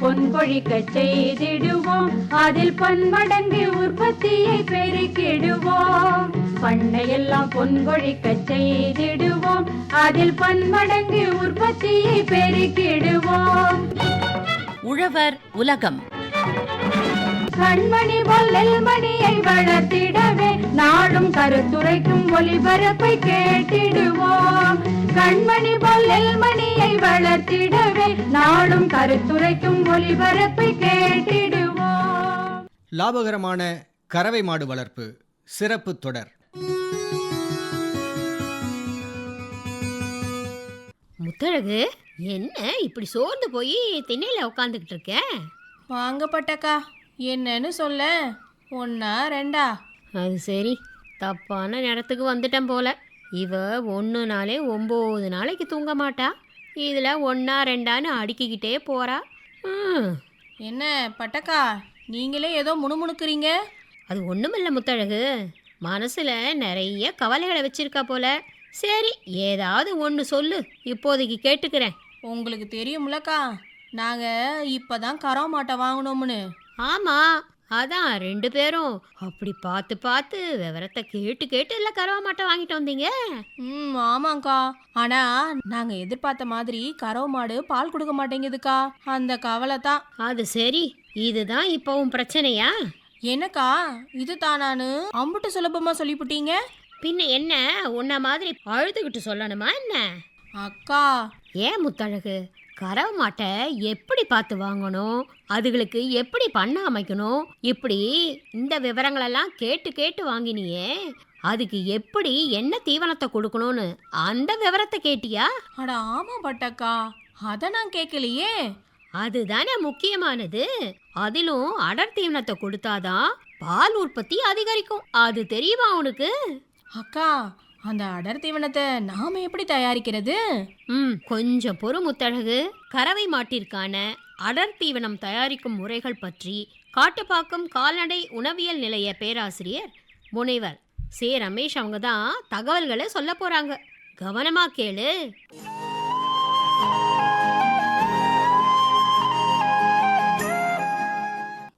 பொன் கொழிக்க செய்திடுவோம். அதில் பன்மடங்கு உற்பத்தியை பெருக்கிடுவோம். பண்ணையெல்லாம் பொன் கொழிக்க செய்திடுவோம். அதில் பன்மடங்கு உற்பத்தியை பெருக்கிடுவோம். உழவர் உலகம். கண்மணி பொல்லல் மணியை வளர்த்திடவே நாடும் கருத்துரைக்கும் ஒளிபரப்பை கேட்டிடுவோம். கண்மணி பொல்லல் மணியை வளர்த்திடவே நாடும் கருத்துரைக்கும் ஒளிபரப்பை கேட்டிடுவோம். லாபகரமான கறவை மாடு வளர்ப்பு சிறப்பு தொடர். முத்தழகு என்ன இப்படி சோர்ந்து போய் திண்ணையில உட்காந்துக்கிட்டு இருக்க? வாங்கப்பட்டக்கா என்னன்னு சொல்ல. ஒன்னா ரெண்டா? அது சரி தப்பான நேரத்துக்கு வந்துட்டேன் போல. இவ ஒன்று நாளே ஒம்பது நாளைக்கு தூங்க மாட்டா. இதில் ஒன்றா ரெண்டான்னு அடுக்கிக்கிட்டே ம் என்ன பட்டக்கா நீங்களே ஏதோ முணுமுணுக்குறீங்க? அது ஒன்றுமில்ல முத்தழகு. மனசில் நிறைய கவலைகளை வச்சிருக்கா போல. சரி ஏதாவது ஒன்று சொல்லு. இப்போதைக்கு கேட்டுக்கிறேன். உங்களுக்கு தெரியும்லக்கா நாங்க இப்பதான் கரோ மாட்டை வாங்கினோம்னு ஆமாம் அதான் ரெண்டு பேரும். அப்படி பார்த்து பார்த்து விவரத்தை கேட்டு கேட்டு இல்லை கருவா மாட்டை வாங்கிட்டு வந்தீங்க? ம் ஆமாங்க்கா ஆனா நாங்க எதிர்பார்த்த மாதிரி கறவை மாடு பால் கொடுக்க மாட்டேங்குதுக்கா. அந்த கவலை தான். அது சரி. இதுதான் இப்போவும் பிரச்சனையா? என்னக்கா? இது தானானு அம்புட்டு சுலபமா சொல்லிவிட்டீங்க பின்ன என்ன? உன்ன மாதிரி அழுதுகிட்டு சொல்லணுமா என்ன? அக்கா. ஏன் முத்தழகு? கறவை மாட்டை எப்படி பார்த்து வாங்கணும்? அதுகளுக்கு எப்படி பண்ண அமைக்கணும்? இப்படி இந்த விவரங்களெல்லாம் கேட்டு கேட்டு வாங்கினியே. அதுக்கு எப்படி என்ன தீவனத்தை கொடுக்கணும்னு அந்த விவரத்தை கேட்டியா? அட ஆமா பட்டக்கா. அத நான் கேட்கலையே அதுதானே முக்கியமானது. அதிலும் அடர் தீவனத்தை கொடுத்தாதான் பால் உற்பத்தி அதிகரிக்கும். அது தெரியுமா உனக்கு? அக்கா அந்த அடர் தீவனத்தை நாம எப்படி தயாரிக்கிறது? ம் கொஞ்சம் பொறு முத்தழகு கறவை மாட்டிற்கான அடர் தீவனம் தயாரிக்கும் முறைகள் பற்றி காட்டுப்பாக்கம் கால்நடை உணவியல் நிலைய பேராசிரியர் முனைவர் சே. ரமேஷ் அவங்க தான் தகவல்களை சொல்ல போறாங்க. கவனமா கேளு.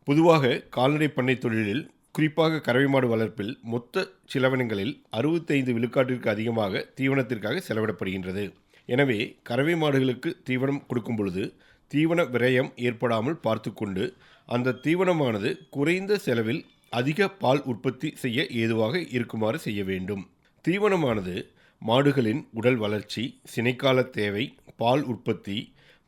பொதுவாக கால்நடை பண்ணை தொழிலில் குறிப்பாக கறவை மாடு வளர்ப்பில் மொத்த செலவினங்களில் அறுபத்தைந்து விழுக்காட்டிற்கு அதிகமாக தீவனத்திற்காக செலவிடப்படுகின்றது. எனவே கறவை மாடுகளுக்கு தீவனம் கொடுக்கும் பொழுது தீவன விரயம் ஏற்படாமல் பார்த்துக்கொண்டு அந்த தீவனமானது குறைந்த செலவில் அதிக பால் உற்பத்தி செய்ய ஏதுவாக இருக்குமாறு செய்ய வேண்டும். தீவனமானது மாடுகளின் உடல் வளர்ச்சி சினைக்கால தேவை பால் உற்பத்தி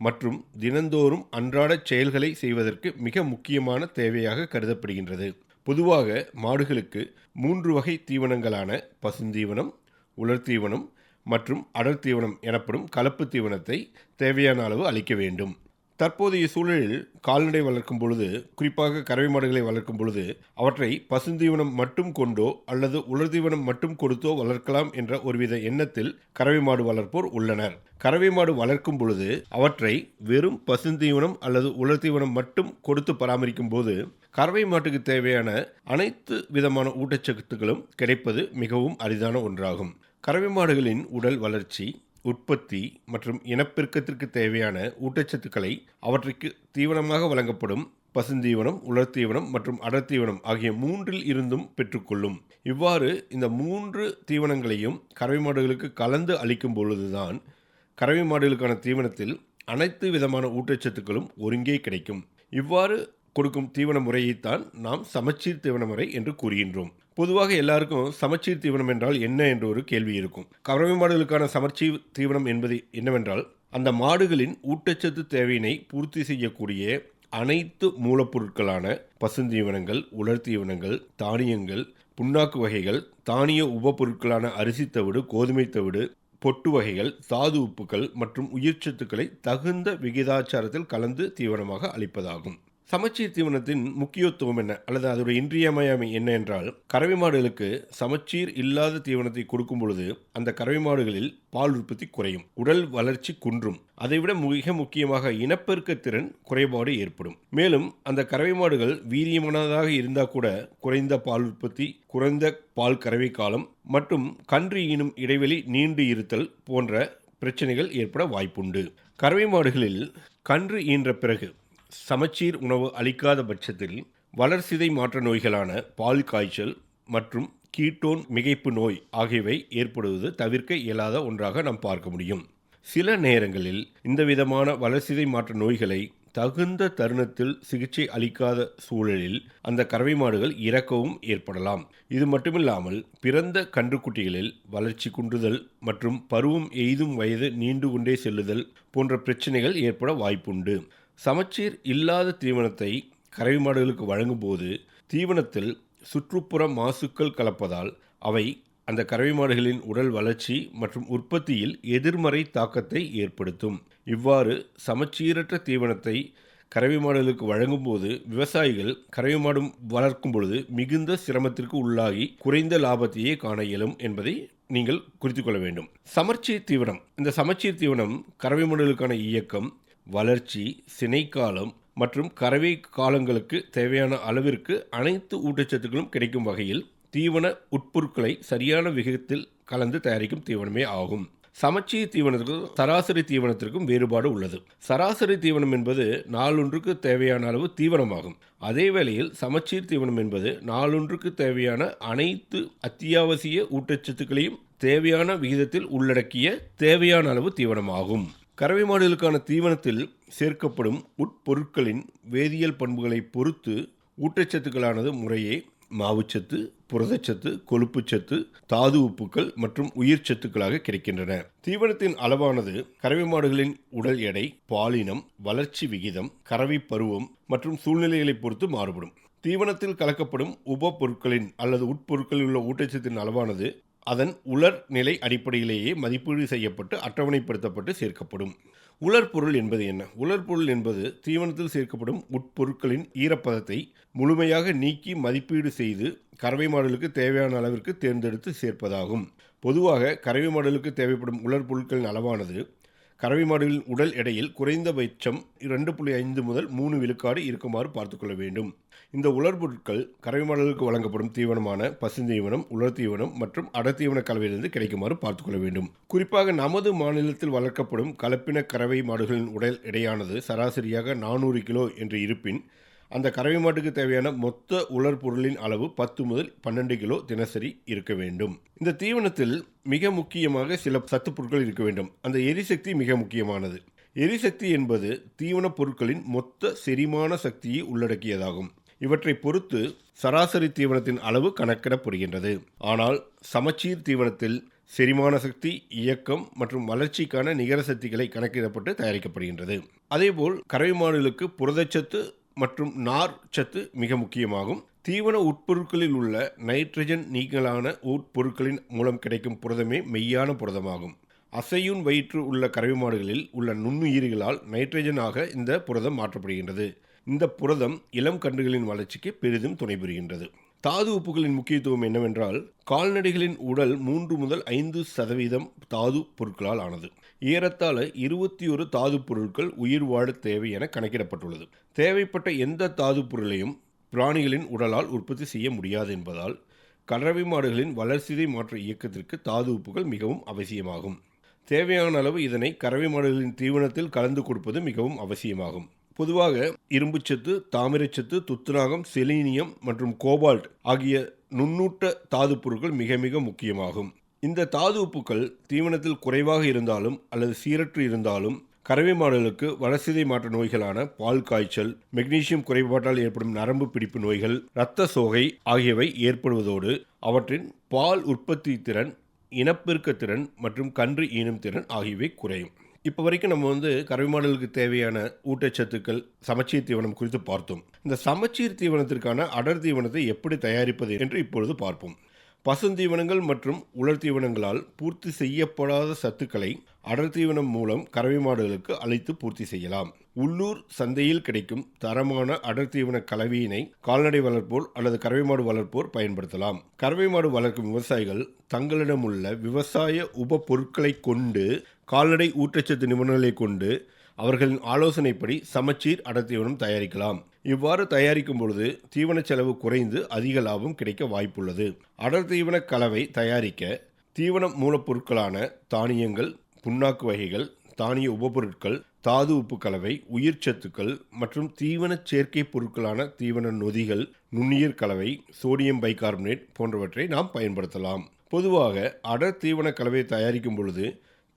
மற்றும் தினந்தோறும் அன்றாட செயல்களை செய்வதற்கு மிக முக்கியமான தேவையாக கருதப்படுகின்றது. பொதுவாக மாடுகளுக்கு மூன்று வகை தீவனங்களான பசுந்தீவனம் உலர்தீவனம் மற்றும் அடர் தீவனம் எனப்படும் கலப்பு தீவனத்தை தேவையான அளவு அளிக்க வேண்டும். தற்போதைய சூழலில் கால்நடை வளர்க்கும் பொழுது குறிப்பாக கறவை மாடுகளை வளர்க்கும் பொழுது அவற்றை பசுந்தீவனம் மட்டும் கொண்டோ அல்லது உலர்தீவனம் மட்டும் கொடுத்தோ வளர்க்கலாம் என்ற ஒருவித எண்ணத்தில் கறவை மாடு வளர்ப்போர் உள்ளனர். கறவை மாடு வளர்க்கும் பொழுது அவற்றை வெறும் பசுந்தீவனம் அல்லது உலர்தீவனம் மட்டும் கொடுத்து பராமரிக்கும் போது கறவை மாட்டுக்கு தேவையான அனைத்து விதமான ஊட்டச்சத்துக்களும் கிடைப்பது மிகவும் அரிதான ஒன்றாகும். கறவை மாடுகளின் உடல் வளர்ச்சி உற்பத்தி மற்றும் இனப்பெருக்கத்திற்கு தேவையான ஊட்டச்சத்துக்களை அவற்றுக்கு தீவனமாக வழங்கப்படும் பசுந்தீவனம் உலர்த்தீவனம் மற்றும் அடர்த்தீவனம் ஆகிய மூன்றில் இருந்தும் பெற்றுக்கொள்ளும். இவ்வாறு இந்த மூன்று தீவனங்களையும் கறவை மாடுகளுக்கு கலந்து அளிக்கும் பொழுதுதான் கறவை மாடுகளுக்கான தீவனத்தில் அனைத்து விதமான ஊட்டச்சத்துக்களும் ஒருங்கே கிடைக்கும். இவ்வாறு கொடுக்கும் தீவன முறையைத்தான் நாம் சமச்சீர் தீவன முறை என்று கூறுகின்றோம். பொதுவாக எல்லாருக்கும் சமச்சீர் தீவனம் என்றால் என்ன என்ற ஒரு கேள்வி இருக்கும். கறவை மாடுகளுக்கான சமச்சீர் தீவனம் என்பது என்னவென்றால் அந்த மாடுகளின் ஊட்டச்சத்து தேவையினை பூர்த்தி செய்யக்கூடிய அனைத்து மூலப்பொருட்களான பசுந்தீவனங்கள் உலர் தீவனங்கள் தானியங்கள் புண்ணாக்கு வகைகள் தானிய உபப்பொருட்களான அரிசி தவிடு கோதுமை தவிடு பொட்டு வகைகள் தாது உப்புக்கள் மற்றும் உயிர்ச்சத்துக்களை தகுந்த விகிதாச்சாரத்தில் கலந்து தீவனமாக அளிப்பதாகும். சமச்சீர் தீவனத்தின் முக்கியத்துவம் என்ன? அல்லது அதோட இன்றியமையாமை என்ன என்றால் கறவை மாடுகளுக்கு சமச்சீர் இல்லாத தீவனத்தை கொடுக்கும் பொழுது அந்த கறவை மாடுகளில் பால் உற்பத்தி குறையும். உடல் வளர்ச்சி குன்றும். அதைவிட மிக முக்கியமாக இனப்பெருக்க திறன் குறைபாடு ஏற்படும். மேலும் அந்த கறவை மாடுகள் வீரியமானதாக இருந்தால் கூட குறைந்த பால் உற்பத்தி குறைந்த பால் கறவை காலம் மற்றும் கன்று ஈனும் இடைவெளி நீண்டு இருத்தல் போன்ற பிரச்சனைகள் ஏற்பட வாய்ப்புண்டு. கறவை மாடுகளில் கன்று ஈன்ற பிறகு சமச்சீர் உணவு அளிக்காத பட்சத்தில் வளர்சிதை மாற்ற நோய்களான பால் காய்ச்சல் மற்றும் கீட்டோன் மிகைப்பு நோய் ஆகியவை ஏற்படுவது தவிர்க்க இயலாத ஒன்றாக நாம் பார்க்க முடியும். சில நேரங்களில் இந்த விதமான வளர்சிதை மாற்ற நோய்களை தகுந்த தருணத்தில் சிகிச்சை அளிக்காத சூழலில் அந்த கறவை மாடுகள் இறக்கவும் ஏற்படலாம். இது மட்டுமில்லாமல் பிறந்த கன்றுக்குட்டிகளில் வளர்ச்சி குன்றுதல் மற்றும் பருவம் எய்தும் வயது நீண்டு கொண்டே செல்லுதல் போன்ற பிரச்சனைகள் ஏற்பட வாய்ப்புண்டு. சமச்சீர் இல்லாத தீவனத்தை கறவை மாடுகளுக்கு வழங்கும்போது தீவனத்தில் சுற்றுப்புற மாசுக்கள் கலப்பதால் அவை அந்த கறவை மாடுகளின் உடல் வளர்ச்சி மற்றும் உற்பத்தியில் எதிர்மறை தாக்கத்தை ஏற்படுத்தும். இவ்வாறு சமச்சீரற்ற தீவனத்தை கறவை மாடுகளுக்கு வழங்கும்போது விவசாயிகள் கறவை மாடு வளர்க்கும் பொழுது மிகுந்த சிரமத்திற்கு உள்ளாகி குறைந்த லாபத்தையே காண இயலும் என்பதை நீங்கள் குறித்து கொள்ள வேண்டும். சமச்சீர் தீவனம். இந்த சமச்சீர் தீவனம் கறவை மாடுகளுக்கான இயக்கம் வளர்ச்சி சினைக்காலம் மற்றும் கறவை காலங்களுக்கு தேவையான அளவிற்கு அனைத்து ஊட்டச்சத்துக்களும் கிடைக்கும் வகையில் தீவன உட்பொருட்களை சரியான விகிதத்தில் கலந்து தயாரிக்கும் தீவனமே ஆகும். சமச்சீர் தீவனத்திற்கும் சராசரி தீவனத்திற்கும் வேறுபாடு உள்ளது. சராசரி தீவனம் என்பது நாளொன்றுக்கு தேவையான அளவு தீவனமாகும். அதே வேளையில் சமச்சீர் தீவனம் என்பது நாளொன்றுக்கு தேவையான அனைத்து அத்தியாவசிய ஊட்டச்சத்துக்களையும் தேவையான விகிதத்தில் உள்ளடக்கிய தேவையான அளவு தீவனமாகும். கறவை மாடுகளுக்கான தீவனத்தில் சேர்க்கப்படும் உட்பொருட்களின் வேதியியல் பண்புகளை பொறுத்து ஊட்டச்சத்துக்களானது முறையே மாவுச்சத்து புரதச்சத்து கொழுப்புச்சத்து தாது உப்புக்கள் மற்றும் உயிர் சத்துக்களாக கிடைக்கின்றன. தீவனத்தின் அளவானது கறவை மாடுகளின் உடல் எடை பாலினம் வளர்ச்சி விகிதம் கறவை பருவம் மற்றும் சூழ்நிலைகளை பொறுத்து மாறுபடும். தீவனத்தில் கலக்கப்படும் உப பொருட்களின் அல்லது உட்பொருட்களில் உள்ள ஊட்டச்சத்தின் அளவானது அதன் உலர் நிலை அடிப்படையிலேயே மதிப்பீடு செய்யப்பட்டு அட்டவணைப்படுத்தப்பட்டு சேர்க்கப்படும். உலர் பொருள் என்பது என்ன? உலர் பொருள் என்பது தீவனத்தில் சேர்க்கப்படும் உட்பொருட்களின் ஈரப்பதத்தை முழுமையாக நீக்கி மதிப்பீடு செய்து கறவை மாடலுக்கு தேவையான அளவிற்கு தேர்ந்தெடுத்து சேர்ப்பதாகும். பொதுவாக கறவை மாடலுக்கு தேவைப்படும் உலர் பொருட்களின் அளவானது கறவை மாடுகளின் உடல் எடையில் குறைந்தபட்சம் இரண்டு புள்ளி ஐந்து முதல் மூணு விழுக்காடு இருக்குமாறு பார்த்துக்கொள்ள வேண்டும். இந்த உலர் பொருட்கள் கறவை மாடுகளுக்கு வழங்கப்படும் தீவனமான பசுந்தீவனம் உலர் தீவனம் மற்றும் அடத்தீவன கலவையிலிருந்து கிடைக்குமாறு பார்த்துக்கொள்ள வேண்டும். குறிப்பாக நமது மாநிலத்தில் வளர்க்கப்படும் கலப்பின கறவை மாடுகளின் உடல் எடையானது சராசரியாக நானூறு கிலோ என்று இருப்பின் அந்த கறவை மாட்டுக்கு தேவையான மொத்த உலர் பொருளின் அளவு பத்து முதல் பன்னெண்டு கிலோ தினசரி இருக்க வேண்டும். இந்த தீவனத்தில் மிக முக்கியமாக சில சத்து பொருட்கள் இருக்க வேண்டும். அந்த எரிசக்தி மிக முக்கியமானது. எரிசக்தி என்பது தீவனப் பொருட்களின் மொத்த செரிமான சக்தியை உள்ளடக்கியதாகும். இவற்றை பொறுத்து சராசரி தீவனத்தின் அளவு கணக்கிடப்படுகின்றது. ஆனால் சமச்சீர் தீவனத்தில் செரிமான சக்தி இயக்கம் மற்றும் வளர்ச்சிக்கான நிகர சக்திகளை கணக்கிடப்பட்டு தயாரிக்கப்படுகின்றது. அதேபோல் கறவை மாடுகளுக்கு புரதச்சத்து மற்றும் நார் சத்து மிக முக்கியமாகும். தீவன உட்பொருட்களில் உள்ள நைட்ரஜன் நீங்கலான உட்பொருட்களின் மூலம் கிடைக்கும் புரதமே மெய்யான புரதமாகும். அசையும் வயிற்று உள்ள கறவை மாடுகளில் உள்ள நுண்ணுயிரிகளால் நைட்ரஜனாக இந்த புரதம் மாற்றப்படுகின்றது. இந்த புரதம் இளம் கன்றுகளின் வளர்ச்சிக்கு பெரிதும் துணை புரிகின்றது தாது உப்புகளின் முக்கியத்துவம் என்னவென்றால் கால்நடைகளின் உடல் மூன்று முதல் ஐந்து சதவீதம் தாது பொருட்களால் ஆனது. ஏறத்தாழ இருபத்தி ஒரு தாது பொருட்கள் உயிர் வாழ தேவை என கணக்கிடப்பட்டுள்ளது. தேவைப்பட்ட எந்த தாது பொருளையும் பிராணிகளின் உடலால் உற்பத்தி செய்ய முடியாது என்பதால் கறவை மாடுகளின் வளர்சிதை மாற்ற இயக்கத்திற்கு தாது உப்புகள் மிகவும் அவசியமாகும். தேவையான அளவு இதனை கறவை மாடுகளின் தீவனத்தில் கலந்து கொடுப்பது மிகவும் அவசியமாகும். பொதுவாக இரும்புச்சத்து தாமிரச்சத்து துத்துராகம் செலீனியம் மற்றும் கோபால்ட் ஆகிய நுண்ணூட்ட தாது பொருட்கள் மிக மிக முக்கியமாகும். இந்த தாது உப்புக்கள் தீவனத்தில் குறைவாக இருந்தாலும் அல்லது சீரற்று இருந்தாலும் கறவை மாடுகளுக்கு வளர்சிதை மாற்ற நோய்களான பால் காய்ச்சல் மெக்னீசியம் குறைபாட்டால் ஏற்படும் நரம்பு பிடிப்பு நோய்கள் இரத்த சோகை ஆகியவை ஏற்படுவதோடு அவற்றின் பால் உற்பத்தி திறன் இனப்பெருக்க திறன் மற்றும் கன்று ஈனும் திறன் ஆகியவை குறையும். இப்போ வரைக்கும் நம்ம வந்து கறவை மாடுகளுக்கு தேவையான ஊட்டச்சத்துக்கள் சமச்சீர் தீவனம் குறித்து பார்த்தோம். இந்த சமச்சீர் தீவனத்திற்கான அடர் தீவனத்தை எப்படி தயாரிப்பது என்று இப்பொழுது பார்ப்போம். பசுந்தீவனங்கள் மற்றும் உலர் தீவனங்களால் பூர்த்தி செய்யப்படாத சத்துக்களை அடர் தீவனம் மூலம் கறவை மாடுகளுக்கு அழைத்து பூர்த்தி செய்யலாம். உள்ளூர் சந்தையில் கிடைக்கும் தரமான அடர் தீவன கலவையினை கால்நடை வளர்ப்போர் அல்லது கறவை மாடு வளர்ப்போர் பயன்படுத்தலாம். கறவை மாடு வளர்க்கும் விவசாயிகள் தங்களிடமுள்ள விவசாய உப பொருட்களை கொண்டு கால்நடை ஊட்டச்சத்து நிபுணர்களை கொண்டு அவர்களின் ஆலோசனைப்படி சமச்சீர் அடர்த்தீவனம் தயாரிக்கலாம். இவ்வாறு தயாரிக்கும் பொழுது தீவன செலவு குறைந்து அதிக லாபம் கிடைக்க வாய்ப்புள்ளது. அடர் தீவன கலவை தயாரிக்க தீவன மூலப்பொருட்களான தானியங்கள் புண்ணாக்கு வகைகள் தானிய உபப்பொருட்கள் தாது உப்பு கலவை உயிர் சத்துக்கள் மற்றும் தீவன சேர்க்கை பொருட்களான தீவன நொதிகள் நுண்ணுயிர் கலவை சோடியம் பைகார்பனேட் போன்றவற்றை நாம் பயன்படுத்தலாம். பொதுவாக அடர் தீவன கலவை தயாரிக்கும் பொழுது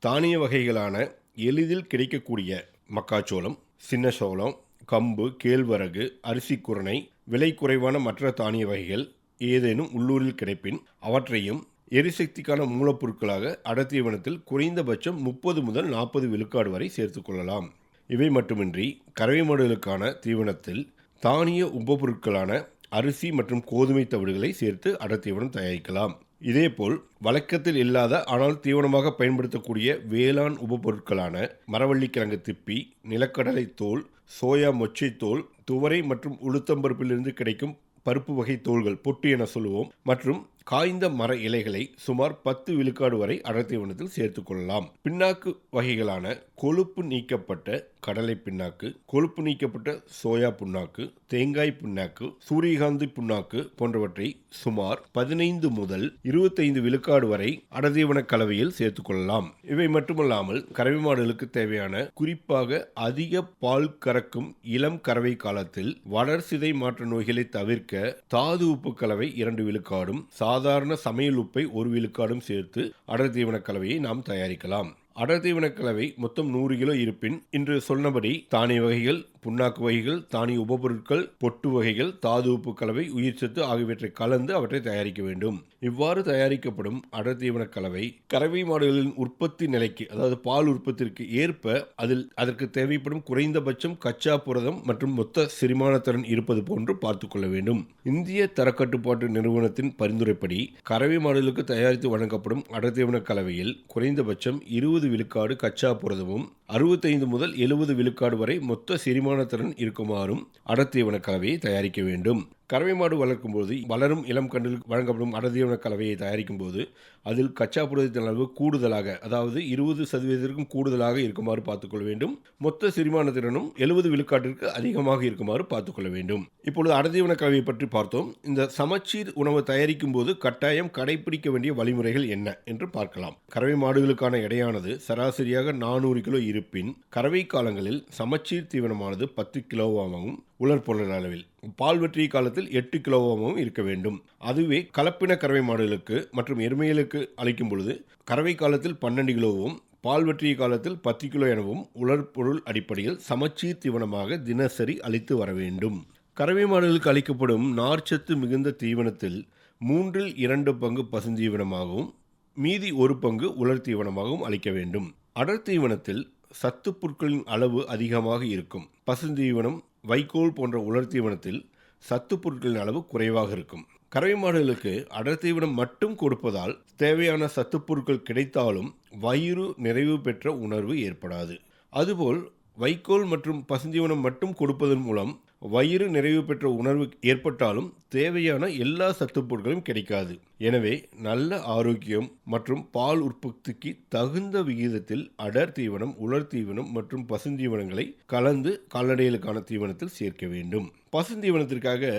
தானிய வகைகளான எளிதில் கிடைக்கக்கூடிய மக்காச்சோளம் சின்ன சோளம் கம்பு கேழ்வரகு அரிசி குரணை விலை குறைவான மற்ற தானிய வகைகள் ஏதேனும் உள்ளூரில் கிடைப்பின் அவற்றையும் எரிசக்திக்கான மூலப்பொருட்களாக அடத்தீவனத்தில் குறைந்தபட்சம் முப்பது முதல் நாற்பது விழுக்காடு வரை சேர்த்துக்கொள்ளலாம் இவை மட்டுமின்றி கறவை மாடுகளுக்கான தீவனத்தில் தானிய உபபொருட்களான அரிசி மற்றும் கோதுமை தவிடுகளை சேர்த்து அடத்தீவனம் தயாரிக்கலாம். இதேபோல் வழக்கத்தில் இல்லாத ஆனால் தீவனமாக பயன்படுத்தக்கூடிய வேளாண் உபப்பொருட்களான மரவள்ளிக்கிழங்கு திப்பி நிலக்கடலை தோல் சோயா மொச்சை தோல் துவரை மற்றும் உளுத்தம்பருப்பிலிருந்து கிடைக்கும் பருப்பு வகை தோல்கள் பொட்டு என சொல்லுவோம் மற்றும் காய்ந்த மர இலைகளை சுமார் பத்து விழுக்காடு வரை அடர்த்தீவனத்தில் சேர்த்து கொள்ளலாம். பின்னாக்கு வகைகளான கொழுப்பு நீக்கப்பட்ட கடலை பின்னாக்கு கொழுப்பு நீக்கப்பட்ட சோயா புண்ணாக்கு தேங்காய் புண்ணாக்கு சூரியகாந்தி புண்ணாக்கு போன்றவற்றை சுமார் பதினைந்து முதல் இருபத்தைந்து விழுக்காடு வரை அடதீவன கலவையில் சேர்த்துக் கொள்ளலாம். இவை மட்டுமல்லாமல் கறவை மாடுகளுக்கு தேவையான குறிப்பாக அதிக பால் கறக்கும் இளம் கறவை காலத்தில் வளர்சிதை மாற்ற நோய்களை தவிர்க்க தாது உப்பு கலவை இரண்டு விழுக்காடும் சாதாரண சமையல் உப்பை ஒரு விழுக்காடும் சேர்த்து அடர் தீவன கலவையை நாம் தயாரிக்கலாம். அடர் தீவன கலவை மொத்தம் நூறு கிலோ இருப்பின் இன்று சொன்னபடி தானிய வகைகள் புண்ணாக்கு வகைகள் தானிய உபபொருட்கள் பொட்டு வகைகள் தாது உப்பு கலவை உயிர்ச்சத்து ஆகியவற்றை கலந்து அவற்றை தயாரிக்க வேண்டும். இவ்வாறு தயாரிக்கப்படும் அடர் தீவன கலவை கறவை மாடுகளின் உற்பத்தி நிலைக்கு அதாவது பால் உற்பத்திற்கு ஏற்ப அதில் அதற்கு தேவைப்படும் குறைந்தபட்சம் கச்சா புரதம் மற்றும் மொத்த செரிமானத்திறன் இருப்பது போன்று பார்த்துக்கொள்ள வேண்டும். இந்திய தரக்கட்டுப்பாட்டு நிறுவனத்தின் பரிந்துரைப்படி கறவை மாடுகளுக்கு தயாரித்து வழங்கப்படும் அடர்த்தீவன கலவையில் குறைந்தபட்சம் இருபது விழுக்காடு கச்சா புரதமும் அறுபத்தைந்து முதல் எழுபது விழுக்காடு வரை மொத்த செரிமானத்திறன் இருக்குமாறும் அடர்த்தீவன கலவையை தயாரிக்க வேண்டும். கறவை மாடு வளர்க்கும் போது வளரும் இளம் கன்றுகளுக்கு வழங்கப்படும் அடர்த்தீவன கலவையை தயாரிக்கும் போது அதில் கச்சா புரதத்தின் அளவு கூடுதலாக அதாவது இருபது சதவீதத்திற்கும் கூடுதலாக இருக்குமாறு பார்த்துக்கொள்ள வேண்டும். மொத்த செரிமான திறனும் எழுபது விழுக்காட்டிற்கு அதிகமாக இருக்குமாறு பார்த்துக்கொள்ள வேண்டும். இப்பொழுது அடர்த்தீவன கலவையை பற்றி பார்த்தோம். இந்த சமச்சீர் உணவு தயாரிக்கும் போது கட்டாயம் கடைபிடிக்க வேண்டிய வழிமுறைகள் என்ன என்று பார்க்கலாம். கறவை மாடுகளுக்கான எடையானது சராசரியாக நானூறு கிலோ இருப்பின் கறவை காலங்களில் சமச்சீர் தீவனமானது பத்து கிலோவாகவும் உலர்பொருள் அளவில். பால் வெற்றிய காலத்தில் எட்டு கிலோவாகவும் இருக்க வேண்டும். அதுவே கலப்பின கறவை மாடுகளுக்கு மற்றும் எருமைகளுக்கு அளிக்கும் பொழுது கறவை காலத்தில் பன்னெண்டு கிலோவும் பால் வெற்றிய காலத்தில் பத்து கிலோ எனவும் உலர்பொருள் அடிப்படையில் சமச்சீர் தீவனமாக தினசரி அளித்து வர வேண்டும். கறவை மாடுகளுக்கு அளிக்கப்படும் நார்ச்சத்து மிகுந்த தீவனத்தில் மூன்றில் இரண்டு பங்கு பசுந்தீவனமாகவும் மீதி ஒரு பங்கு உலர் தீவனமாகவும் அளிக்க வேண்டும். அடர் தீவனத்தில் சத்து பொருட்களின் அளவு அதிகமாக இருக்கும். பசுந்தீவனம் வைக்கோல் போன்ற உலர் தீவனத்தில் சத்து பொருட்களின் அளவு குறைவாக இருக்கும். கறவை மாடுகளுக்கு அடர் தீவனம் மட்டும் கொடுப்பதால் தேவையான சத்து பொருட்கள் கிடைத்தாலும் வயிறு நிறைவு பெற்ற உணர்வு ஏற்படாது. அதுபோல் வைக்கோல் மற்றும் பசுந்தீவனம் மட்டும் கொடுப்பதன் மூலம் வயிறு நிறைவு பெற்ற உணர்வு ஏற்பட்டாலும் தேவையான எல்லா சத்துப்பொருட்களும் கிடைக்காது. எனவே நல்ல ஆரோக்கியம் மற்றும் பால் உற்பத்திக்கு தகுந்த விகிதத்தில் அடர் தீவனம் உலர் தீவனம் மற்றும் பசுந்தீவனங்களை கலந்து கால்நடைகளுக்கான தீவனத்தில் சேர்க்க வேண்டும். பசுந்தீவனத்திற்காக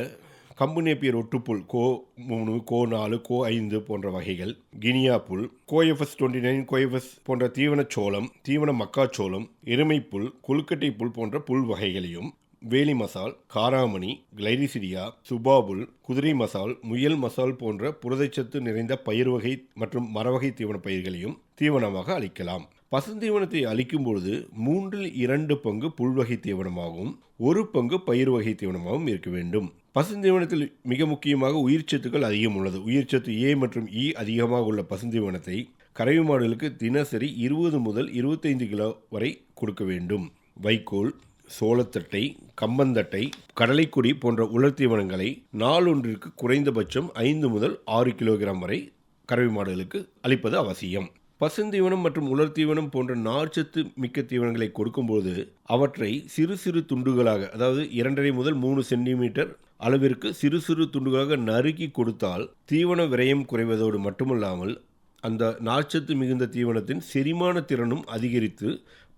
கம்பு நேப்பியர் ஒட்டுப்புல் கோ மூணு கோ நாலு கோ ஐந்து போன்ற வகைகள். கினியா புல் கோஎஃப்எஸ் டுவெண்ட்டி நைன் கோஎஃப்எஸ் போன்ற தீவன சோளம் தீவன மக்காச்சோளம் எருமைப்புல் கொழுக்கட்டை புல் போன்ற புல் வகைகளையும் வேலி மசால் காராமணி கிளைரிசிடியா சுபாபுல் குதிரை மசால் முயல் மசால் போன்ற புரதச்சத்து நிறைந்த பயிர் வகை மற்றும் மரவகை தீவன பயிர்களையும் தீவனமாக அளிக்கலாம். பசுந்தீவனத்தை அளிக்கும் பொழுது மூன்றில் இரண்டு பங்கு புல்வகை தீவனமாகவும் ஒரு பங்கு பயிர் வகை தீவனமாகவும் இருக்க வேண்டும். பசுந்தீவனத்தில் மிக முக்கியமாக உயிர்ச்சத்துக்கள் அதிகம் உள்ளது. உயிர்ச்சத்து ஏ மற்றும் இ அதிகமாக உள்ள பசுந்தீவனத்தை கறவை மாடுகளுக்கு தினசரி இருபது முதல் இருபத்தைந்து கிலோ வரை கொடுக்க வேண்டும். வைக்கோல் சோளத்தட்டை கம்பந்தட்டை கடலைக்குடி போன்ற உலர் தீவனங்களை நாளொன்றிற்கு குறைந்தபட்சம் ஐந்து முதல் ஆறு கிலோகிராம் வரை கறவை மாடுகளுக்கு அளிப்பது அவசியம். பசுந்தீவனம் மற்றும் உலர் தீவனம் போன்ற நார்ச்சத்து மிக்க தீவனங்களை கொடுக்கும்போது அவற்றை சிறு சிறு துண்டுகளாக அதாவது இரண்டரை முதல் மூணு சென்டிமீட்டர் அளவிற்கு சிறு சிறு துண்டுகளாக நறுக்கி கொடுத்தால் தீவன விரயம் குறைவதோடு மட்டுமல்லாமல் அந்த நார்ச்சத்து மிகுந்த தீவனத்தின் செரிமான திறனும் அதிகரித்து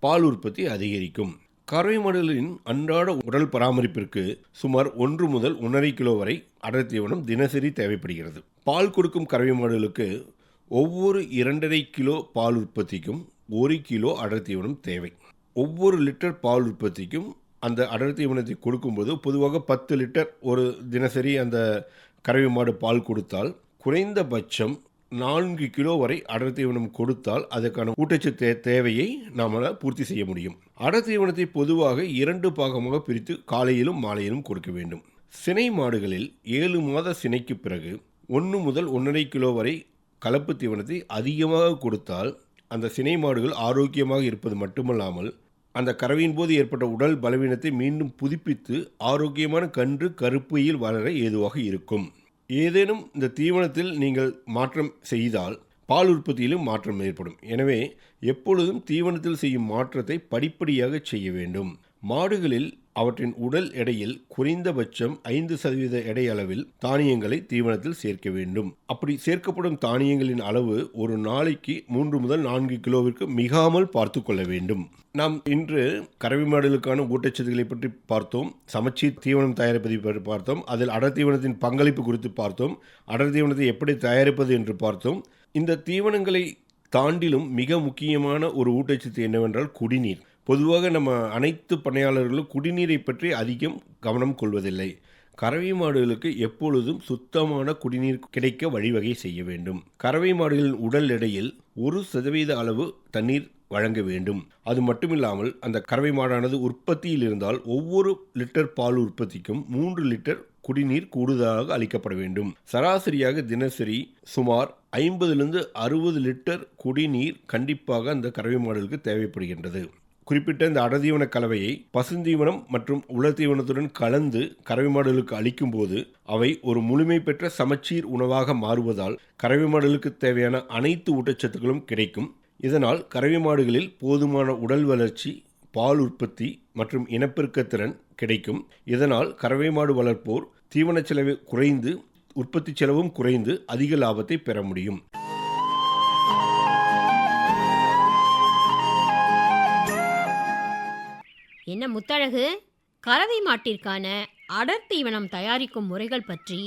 பால் உற்பத்தி அதிகரிக்கும். கறவை மாடுகளின் அன்றாட உடல் பராமரிப்பிற்கு சுமார் ஒன்று முதல் ஒன்றரை கிலோ வரை அடர் தீவனம் தினசரி தேவைப்படுகிறது. பால் கொடுக்கும் கறவை மாடுகளுக்கு ஒவ்வொரு இரண்டரை கிலோ பால் உற்பத்திக்கும் ஒரு கிலோ அடர் தீவனம் தேவை. ஒவ்வொரு லிட்டர் பால் உற்பத்திக்கும் அந்த அடர் தீவனத்தை கொடுக்கும்போது பொதுவாக பத்து லிட்டர் ஒரு தினசரி அந்த கறவை மாடு பால் கொடுத்தால் குறைந்தபட்சம் நான்கு கிலோ வரை அடர் தீவனம் கொடுத்தால் அதற்கான ஊட்டச்சத்து தே- தேவையை நம்மளால் பூர்த்தி செய்ய முடியும். அடர் தீவனத்தை பொதுவாக இரண்டு பாகமாக பிரித்து காலையிலும் மாலையிலும் கொடுக்க வேண்டும். சினை மாடுகளில் ஏழு மாத சினைக்கு பிறகு ஒன்று முதல் ஒன்றரை கிலோ வரை கலப்பு தீவனத்தை அதிகமாக கொடுத்தால் அந்த சினை மாடுகள் ஆரோக்கியமாக இருப்பது மட்டுமல்லாமல் அந்த கறவையின் போது ஏற்பட்ட உடல் பலவீனத்தை மீண்டும் புதுப்பித்து ஆரோக்கியமான கன்று கருப்பையில் வளர ஏதுவாக இருக்கும். ஏதேனும் இந்த தீவனத்தில் நீங்கள் மாற்றம் செய்தால் பால் உற்பத்தியிலும் மாற்றம் ஏற்படும். எனவே எப்பொழுதும் தீவனத்தில் செய்யும் மாற்றத்தை படிப்படியாக செய்ய வேண்டும். மாடுகளில் அவற்றின் உடல் எடையில் குறைந்தபட்சம் ஐந்து சதவீத எடை அளவில் தானியங்களை தீவனத்தில் சேர்க்க வேண்டும். அப்படி சேர்க்கப்படும் தானியங்களின் அளவு ஒரு நாளைக்கு மூன்று முதல் நான்கு கிலோவிற்கு மிகாமல் பார்த்து கொள்ள வேண்டும். நாம் இன்று கறவை மாடுகளுக்கான ஊட்டச்சத்துக்களை பற்றி பார்த்தோம். சமச்சீர் தீவனம் தயாரிப்பதை பற்றி பார்த்தோம். அதில் அடர் தீவனத்தின் பங்களிப்பு குறித்து பார்த்தோம். அடர் தீவனத்தை எப்படி தயாரிப்பது என்று பார்த்தோம். இந்த தீவனங்களை தாண்டிலும் மிக முக்கியமான ஒரு ஊட்டச்சத்து என்னவென்றால் குடிநீர். பொதுவாக நம்ம அனைத்து பணியாளர்களும் குடிநீரை பற்றி அதிகம் கவனம் கொள்வதில்லை. கறவை மாடுகளுக்கு எப்பொழுதும் சுத்தமான குடிநீர் கிடைக்க வழிவகை செய்ய வேண்டும். கறவை மாடுகளின் உடல் எடையில் ஒரு சதவீத அளவு தண்ணீர் வழங்க வேண்டும். அது மட்டுமில்லாமல் அந்த கறவை மாடானது உற்பத்தியில் இருந்தால் ஒவ்வொரு லிட்டர் பால் உற்பத்திக்கும் மூன்று லிட்டர் குடிநீர் கூடுதலாக அளிக்கப்பட வேண்டும். சராசரியாக தினசரி சுமார் ஐம்பதிலிருந்து அறுபது லிட்டர் குடிநீர் கண்டிப்பாக அந்த கறவை மாடுகளுக்கு தேவைப்படுகின்றது. குறிப்பிட்ட இந்த அடதீவன கலவையை பசுந்தீவனம் மற்றும் உலர்தீவனத்துடன் கலந்து கறவை மாடுகளுக்கு அளிக்கும்போது அவை ஒரு முழுமை பெற்ற சமச்சீர் உணவாக மாறுவதால் கறவை மாடுகளுக்கு தேவையான அனைத்து ஊட்டச்சத்துக்களும் கிடைக்கும். இதனால் கறவை மாடுகளில் போதுமான உடல் வளர்ச்சி பால் உற்பத்தி மற்றும் இனப்பெருக்கத்திறன் கிடைக்கும். இதனால் கறவை மாடு வளர்ப்போர் தீவன செலவு குறைந்து உற்பத்தி செலவும் குறைந்து அதிக லாபத்தை பெற முடியும். என்ன முத்தழகு? கறவை மாட்டிற்கான அடர் தீவனம் தயாரிக்கும் முறைகள் பற்றி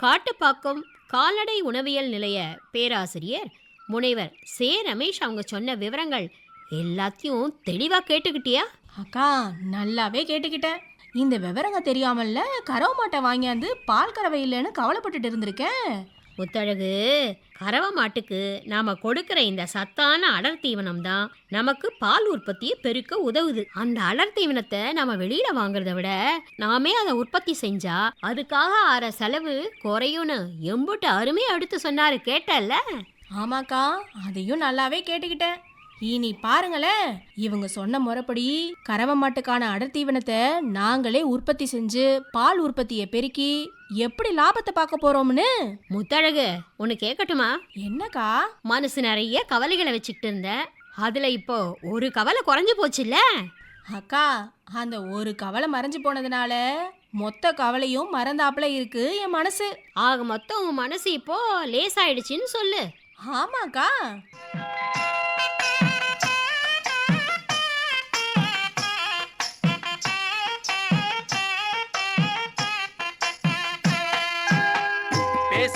காட்டுப்பாக்கம் கால்நடை உணவியல் நிலைய பேராசிரியர் முனைவர் சே. ரமேஷ் அவங்க சொன்ன விவரங்கள் எல்லாத்தையும் தெளிவாக கேட்டுக்கிட்டியா? அக்கா நல்லாவே கேட்டுக்கிட்டேன் இந்த விவரங்க தெரியாமல்ல கறவை மாட்டை வாங்கியாந்து பால் கறவை இல்லைன்னு கவலைப்பட்டுட்டு இருந்திருக்கேன். முத்தழகு கறவை மாட்டுக்கு நாம கொடுக்கிற இந்த சத்தான அடர் தீவனம் தான் நமக்கு பால் உற்பத்தியை பெருக்க உதவுது. அந்த அடர் தீவனத்தை நம்ம வெளியில வாங்குறத விட நாமே அதை உற்பத்தி செஞ்சா அதுக்காக ஆற செலவு குறையும்னு எம்புட்டு அருமையா எடுத்து சொன்னாரு. கேட்டல்ல? ஆமாக்கா அதையும் நல்லாவே கேட்டுக்கிட்டேன். இனி பாருங்களேன் இவங்க சொன்ன முறைப்படி கறவை மாட்டுக்கான அடர் தீவனத்தை நாங்களே உற்பத்தி செஞ்சு பால் உற்பத்தியை பெருக்கி எப்படி லாபத்தை பார்க்க போறோம்னு? முத்தழகு உனக்கு கேட்கட்டுமா என்னக்கா? மனசு நிறைய கவலைகளை வச்சுக்கிட்டு இருந்த. அதுல இப்போ ஒரு கவலை குறைஞ்சு போச்சுல்ல? அக்கா அந்த ஒரு கவலை மறைஞ்சு போனதுனால மொத்த கவலையும் மறந்தாப்புல இருக்கு என் மனசு. ஆக மொத்தம் உன் மனசு இப்போ லேசாயிடுச்சுன்னு சொல்லு. ஆமாக்கா.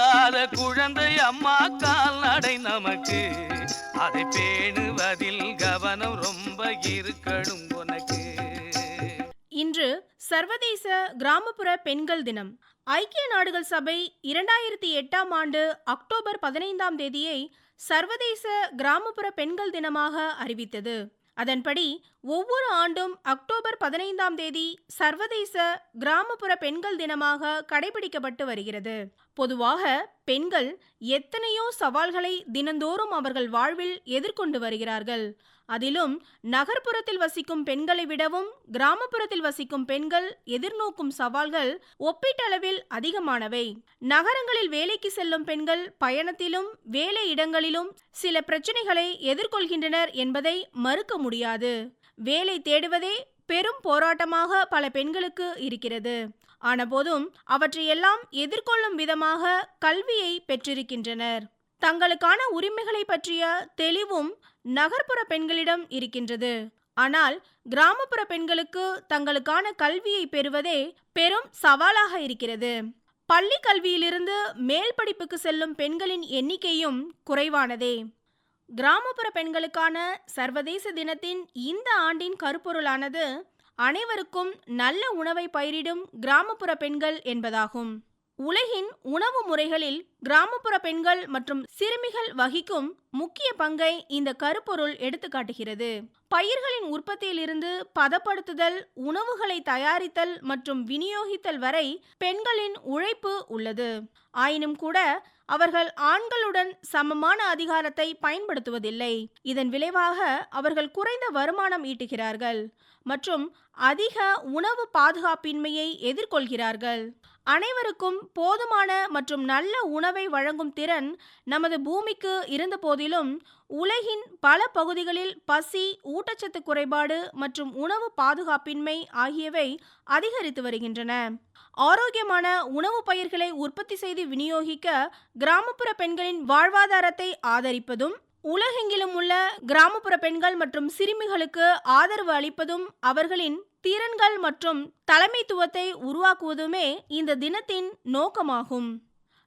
பேசாத குழந்தை அம்மா கால் நடை நமக்கு. அதை பேணுவதில் கவனம் ரொம்ப இருக்கணும் உனக்கு. இன்று சர்வதேச கிராமப்புற பெண்கள் தினம். ஐக்கிய நாடுகள் சபை இரண்டாயிரத்தி எட்டாம் ஆண்டு அக்டோபர் பதினைந்தாம் தேதியை சர்வதேச கிராமப்புற பெண்கள் தினமாக அறிவித்தது. அதன்படி ஒவ்வொரு ஆண்டும் அக்டோபர் பதினைந்தாம் தேதி சர்வதேச கிராமப்புற பெண்கள் தினமாக கடைபிடிக்கப்பட்டு வருகிறது. பொதுவாக பெண்கள் எத்தனையோ சவால்களை தினந்தோறும் அவர்கள் வாழ்வில் எதிர்கொண்டு வருகிறார்கள். அதிலும் நகர்ப்புறத்தில் வசிக்கும் பெண்களை விடவும் கிராமப்புறத்தில் வசிக்கும் பெண்கள் எதிர்நோக்கும் சவால்கள் ஒப்பீட்டளவில் அதிகமானவை. நகரங்களில் வேலைக்கு செல்லும் பெண்கள் பயணத்திலும் வேலை இடங்களிலும் சில பிரச்சனைகளை எதிர்கொள்கின்றனர் என்பதை மறுக்க முடியாது. வேலை தேடுவதே பெரும் போராட்டமாக பல பெண்களுக்கு இருக்கிறது. ஆனபோதும் அவற்றையெல்லாம் எதிர்கொள்ளும் விதமாக கல்வியை பெற்றிருக்கின்றனர். தங்களுக்கான உரிமைகளை பற்றிய தெளிவும் நகர்ப்புற பெண்களிடம் இருக்கின்றது. ஆனால் கிராமப்புற பெண்களுக்கு தங்களுக்கான கல்வியை பெறுவதே பெரும் சவாலாக இருக்கிறது. பள்ளி கல்வியிலிருந்து மேல் படிப்புக்கு செல்லும் பெண்களின் எண்ணிக்கையும் குறைவானதே. கிராமப்புற பெண்களுக்கான சர்வதேச தினத்தின் இந்த ஆண்டின் கருப்பொருளானது அனைவருக்கும் நல்ல உணவை பயிரிடும் கிராமப்புற பெண்கள் என்பதாகும். உலகின் உணவு முறைகளில் கிராமப்புற பெண்கள் மற்றும் சிறுமிகள் வகிக்கும் முக்கிய பங்கை இந்த கருப்பொருள் எடுத்துக்காட்டுகிறது. பயிர்களின் உற்பத்தியிலிருந்து பதப்படுத்துதல் உணவுகளை தயாரித்தல் மற்றும் விநியோகித்தல் வரை பெண்களின் உழைப்பு உள்ளது. ஆயினும் கூட அவர்கள் ஆண்களுடன் சமமான அதிகாரத்தை பயன்படுத்துவதில்லை. இதன் விளைவாக அவர்கள் குறைந்த வருமானம் ஈட்டுகிறார்கள். மற்றும் அதிக உணவு பாதுகாப்பின்மையை எதிர்கொள்கிறார்கள். அனைவருக்கும் போதுமான மற்றும் நல்ல உணவை வழங்கும் திறன் நமது பூமிக்கு இருந்த போதிலும் உலகின் பல பகுதிகளில் பசி ஊட்டச்சத்து குறைபாடு மற்றும் உணவு பாதுகாப்பின்மை ஆகியவை அதிகரித்து வருகின்றன. ஆரோக்கியமான உணவு பயிர்களை உற்பத்தி செய்து விநியோகிக்க கிராமப்புற பெண்களின் வாழ்வாதாரத்தை ஆதரிப்பதும் உலகெங்கிலும் உள்ள கிராமப்புற பெண்கள் மற்றும் சிறுமிகளுக்கு ஆதரவு அளிப்பதும் அவர்களின் திறன்கள் மற்றும் தலைமைத்துவத்தை உருவாக்குவதுமே இந்த தினத்தின் நோக்கமாகும்.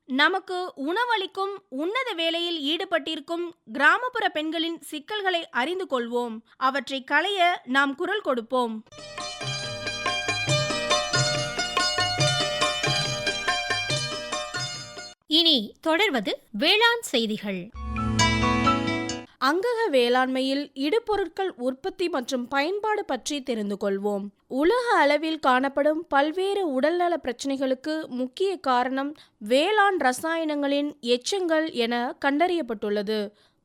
நமக்கு உணவளிக்கும் உன்னத வேலையில் ஈடுபட்டிருக்கும் கிராமப்புற பெண்களின் சிக்கல்களை அறிந்து கொள்வோம். அவற்றை களைய நாம் குரல் கொடுப்போம். இனி தொடர்வது வேளாண் செய்திகள். அங்கக வேளாண்மையில் இடுபொருட்கள் உற்பத்தி மற்றும் பயன்பாடு பற்றி தெரிந்து கொள்வோம். உலக அளவில் காணப்படும் பல்வேறு உடல்நல பிரச்சனைகளுக்கு முக்கிய காரணம் வேளாண் ரசாயனங்களின் எச்சங்கள் என கண்டறியப்பட்டுள்ளது.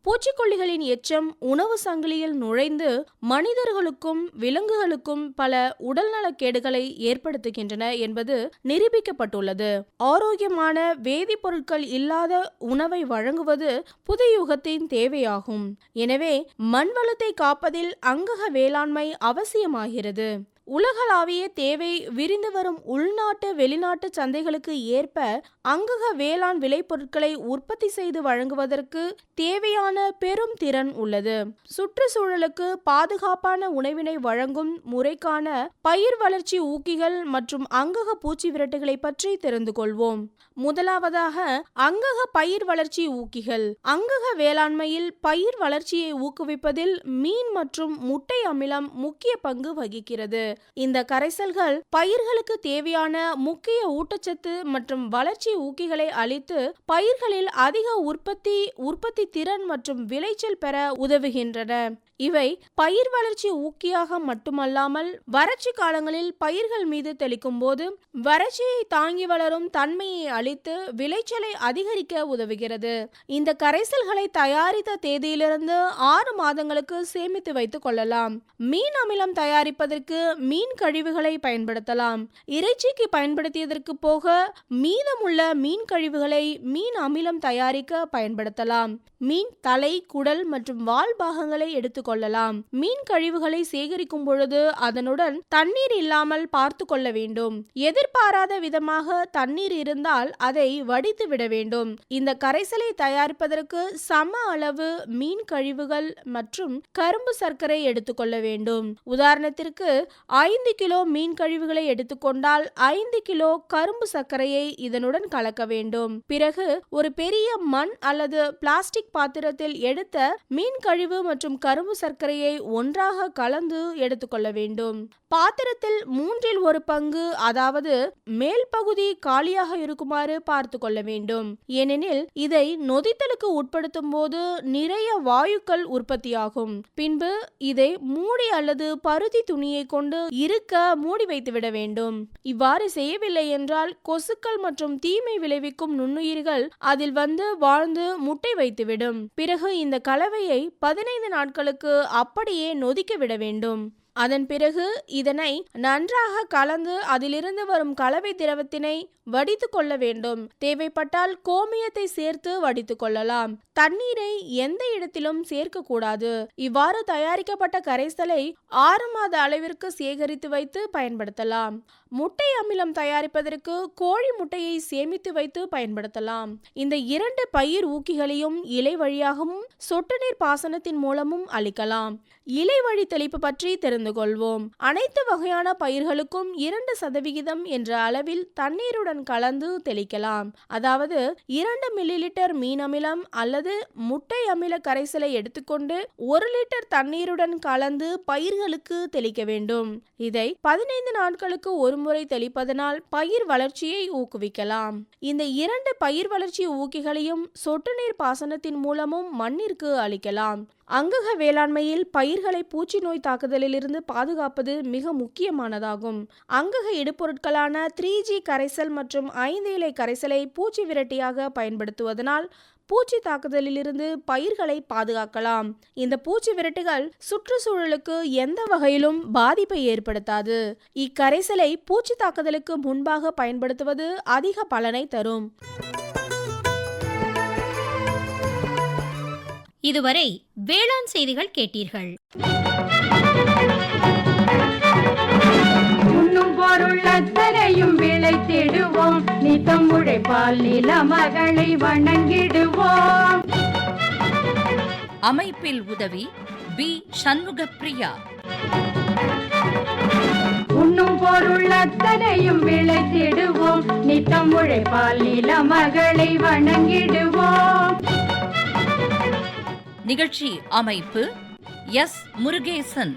பூச்சிக்கொல்லிகளின் எச்சம் உணவு சங்கிலியில் நுழைந்து மனிதர்களுக்கும் விலங்குகளுக்கும் பல உடல்நலக்கேடுகளை ஏற்படுத்துகின்றன என்பது நிரூபிக்கப்பட்டுள்ளது. ஆரோக்கியமான வேதிப்பொருட்கள் இல்லாத உணவை வழங்குவது புதுயுகத்தின் தேவையாகும். எனவே மண்வளத்தை காப்பதில் அங்கக வேளாண்மை அவசியமாகிறது. உலகளாவிய தேவை விரிந்து வரும் உள்நாட்டு வெளிநாட்டு சந்தைகளுக்கு ஏற்ப அங்கக வேளாண் விளைபொருட்களை உற்பத்தி செய்து வழங்குவதற்கு தேவையான பெரும் திறன் உள்ளது. சுற்றுச்சூழலுக்கு பாதுகாப்பான உணவினை வழங்கும் முறைக்கான பயிர் வளர்ச்சி ஊக்கிகள் மற்றும் அங்கக பூச்சி விரட்டுகளை பற்றி தெரிந்து கொள்வோம். முதலாவதாக அங்கக பயிர் வளர்ச்சி ஊக்கிகள். அங்கக வேளாண்மையில் பயிர் வளர்ச்சியை ஊக்குவிப்பதில் மீன் மற்றும் முட்டை அமிலம் முக்கிய பங்கு வகிக்கிறது. இந்த கரைசல்கள் பயிர்களுக்கு தேவையான முக்கிய ஊட்டச்சத்து மற்றும் வளர்ச்சி ஊக்கிகளை அளித்து பயிர்களில் அதிக உற்பத்தி உற்பத்தி திறன் மற்றும் விளைச்சல் பெற உதவுகின்றன. இவை பயிர் வளர்ச்சி ஊக்கியாக மட்டுமல்லாமல் வறட்சி காலங்களில் பயிர்கள் மீது தெளிக்கும் போது வறட்சியை தாங்கி வளரும் தன்மையை அளித்து விளைச்சலை அதிகரிக்க உதவுகிறது. இந்த கரைசல்களை தயாரித்த தேதியிலிருந்து ஆறு மாதங்களுக்கு சேமித்து வைத்துக் கொள்ளலாம். மீன் அமிலம் தயாரிப்பதற்கு மீன் கழிவுகளை பயன்படுத்தலாம். இறைச்சிக்கு பயன்படுத்தியதற்கு போக மீதமுள்ள மீன் கழிவுகளை மீன் அமிலம் தயாரிக்க பயன்படுத்தலாம். மீன் தலை குடல் மற்றும் வால் பாகங்களை கொள்ளலாம். மீன் கழிவுகளை சேகரிக்கும் பொழுது அதனுடன் தண்ணீர் இல்லாமல் பார்த்து கொள்ள வேண்டும். எதிர்பாராத விதமாக தண்ணீர் இருந்தால் அதை வடித்து விட வேண்டும். இந்த கரைசலை தயாரிப்பதற்கு சம அளவு மீன் கழிவுகள் மற்றும் கரும்பு சர்க்கரை எடுத்துக்கொள்ள வேண்டும். உதாரணத்திற்கு ஐந்து கிலோ மீன் கழிவுகளை எடுத்துக்கொண்டால் ஐந்து கிலோ கரும்பு சர்க்கரையை இதனுடன் கலக்க வேண்டும். பிறகு ஒரு பெரிய மண் அல்லது பிளாஸ்டிக் பாத்திரத்தில் எடுத்த மீன் கழிவு மற்றும் கரும்பு சர்க்கரையை ஒன்றாக கலந்து எடுத்துக்கொள்ள வேண்டும். பாத்திரத்தில் மூன்றில் ஒரு பங்கு அதாவது மேல் பகுதி காலியாக இருக்குமாறு பார்த்து கொள்ள வேண்டும். ஏனெனில் இதை நொதித்தலுக்கு உட்படுத்தும் போது நிறைய வாயுக்கள் உற்பத்தியாகும். பின்பு இதை மூடி அல்லது பருத்தி துணியை கொண்டு இருக்க மூடி வைத்துவிட வேண்டும். இவ்வாறு செய்யவில்லை என்றால் கொசுக்கள் மற்றும் தீமை விளைவிக்கும் நுண்ணுயிர்கள் அதில் வந்து வாழ்ந்து முட்டை வைத்துவிடும். பிறகு இந்த கலவையை பதினைந்து நாட்களுக்கு அப்படியே நொதிக்க விட வேண்டும். அதன் பிறகு இதனை நன்றாக கலந்து அதிலிருந்து வரும் கலவை திரவத்தினை வடித்து கொள்ள வேண்டும். தேவைப்பட்டால் கோமியத்தை சேர்த்து வடித்து கொள்ளலாம். தண்ணீரை எந்த இடத்திலும் சேர்க்கக்கூடாது இவ்வாறு தயாரிக்கப்பட்ட கரைசலை ஆறு மாத அளவிற்கு சேகரித்து வைத்து பயன்படுத்தலாம். முட்டை அமிலம் தயாரிப்பதற்கு கோழி முட்டையை சேமித்து வைத்து பயன்படுத்தலாம். இந்த இரண்டு பயிர் ஊக்கிகளையும் இலை வழியாகவும் சொட்டு நீர் பாசனத்தின் மூலமும் அளிக்கலாம். இலை வழி தெளிப்பு பற்றி தெரிந்து கொள்வோம். அனைத்து வகையான பயிர்களுக்கும் இரண்டு சதவிகிதம் என்ற அளவில் தண்ணீருடன் கலந்து தெளிக்கலாம். அதாவது இரண்டு மில்லி லிட்டர் மீன் அமிலம் அல்லது முட்டை அமில கரைசலை எடுத்துக்கொண்டு ஒரு லிட்டர் தண்ணீருடன் கலந்து பயிர்களுக்கு தெளிக்க வேண்டும். இதை பதினைந்து நாட்களுக்கு ஒரு ஒருமுறை தெளிப்பதனால் பயிர் வளர்ச்சியை ஊக்குவிக்கலாம். இந்த இரண்டு பயிர் வளர்ச்சி ஊக்கிகளையும் சொட்டு நீர் பாசனத்தின் மூலமும் மண்ணிற்கு அளிக்கலாம். அங்கக வேளாண்மையில் பயிர்களை பூச்சி நோய் தாக்குதலிலிருந்து பாதுகாப்பது மிக முக்கியமானதாகும். அங்கக இடுபொருட்களான த்ரீ ஜி கரைசல் மற்றும் ஐந்து இலை கரைசலை பூச்சி விரட்டியாக பயன்படுத்துவதனால் பூச்சி தாக்குதலிலிருந்து பயிர்களை பாதுகாக்கலாம். இந்த பூச்சி விரட்டுகள் சுற்றுச்சூழலுக்கு எந்த வகையிலும் பாதிப்பை ஏற்படுத்தாது. இக்கரைசலை பூச்சி தாக்குதலுக்கு முன்பாக பயன்படுத்துவது அதிக பலனை தரும். இதுவரை வேளாண் செய்திகள் கேட்டீர்கள். உண்ணும் அத்தனையும் விளைத்திடுவோம் நித்தம் உழைப்பால் நில மகளை வணங்கிடுவோம். அமைப்பில் உதவி பி. சண்முகப்பிரியா. உண்ணும் பொருள் அத்தனையும் விளைத்திடுவோம் நித்தம் உழைப்பால் நில மகளை வணங்கிடுவோம். நிகழ்ச்சி அமைப்பு எஸ். முருகேசன்.